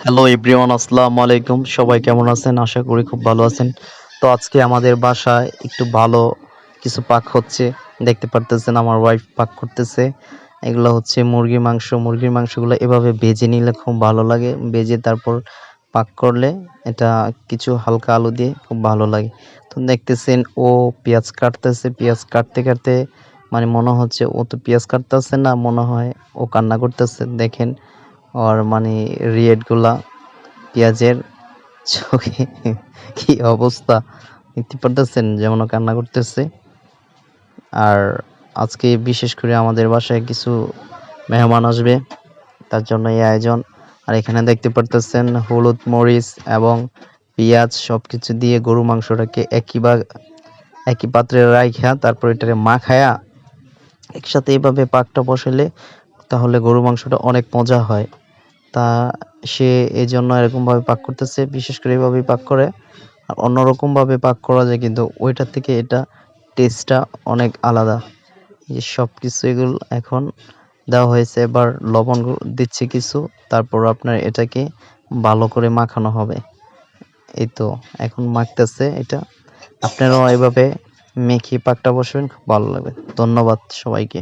Hello everyone আসসালামু আলাইকুম। সবাই কেমন আছেন? আশা করি খুব ভালো আছেন। তো আজকে আমাদের বাসায় একটু ভালো কিছু পাক হচ্ছে। দেখতে পারতেছেন আমার ওয়াইফ পাক করতেছে। এগুলো হচ্ছে মুরগির মাংস। মুরগির মাংসগুলো এভাবে ভেজে নিলে খুব ভালো লাগে। ভেজে তারপর পাক করলে এটা কিছু হালকা আলু দিয়ে খুব ভালো লাগে। তো দেখতেছেন ও পেঁয়াজ কাটতেছে। পেঁয়াজ কাটতে কাটতে মানে মনে হচ্ছে ও তো পেঁয়াজ কাটতেছে না, মনে হয় ও কান্না করতেছে। দেখেন আর মানে রিয়েটগুলা পেঁয়াজের চোখে কি অবস্থা? দেখতে পারতেছেন যেমন কান্না করতেছে। আর আজকে বিশেষ করে আমাদের বাসায় কিছু মেহমান আসবে, তার জন্য এই আয়োজন। আর এখানে দেখতে পারতেছেন হলুদ মরিচ এবং পেঁয়াজ সব কিছু দিয়ে গরু মাংসটাকে একই বা, একই পাত্রে রাইখা, তারপর এটারে মাখায়া একসাথে এইভাবে পাকটা বসালে তাহলে গরু মাংসটা অনেক মজা হয়। তা সে এই জন্য এরকমভাবে পাক করতেছে, বিশেষ করে এইভাবেই পাক করে। আর অন্যরকমভাবে পাক করা যায় কিন্তু ওইটার থেকে এটা টেস্টটা অনেক আলাদা। এই সব কিছু এগুলো এখন দেওয়া হয়েছে, এবার লবণ দিচ্ছে কিছু, তারপর আপনার এটাকে ভালো করে মাখানো হবে। এই তো, এখন মাখতেছে এটা। আপনারাও এভাবে মেখে পাকটা বসবেন, খুব ভালো লাগবে। ধন্যবাদ সবাইকে।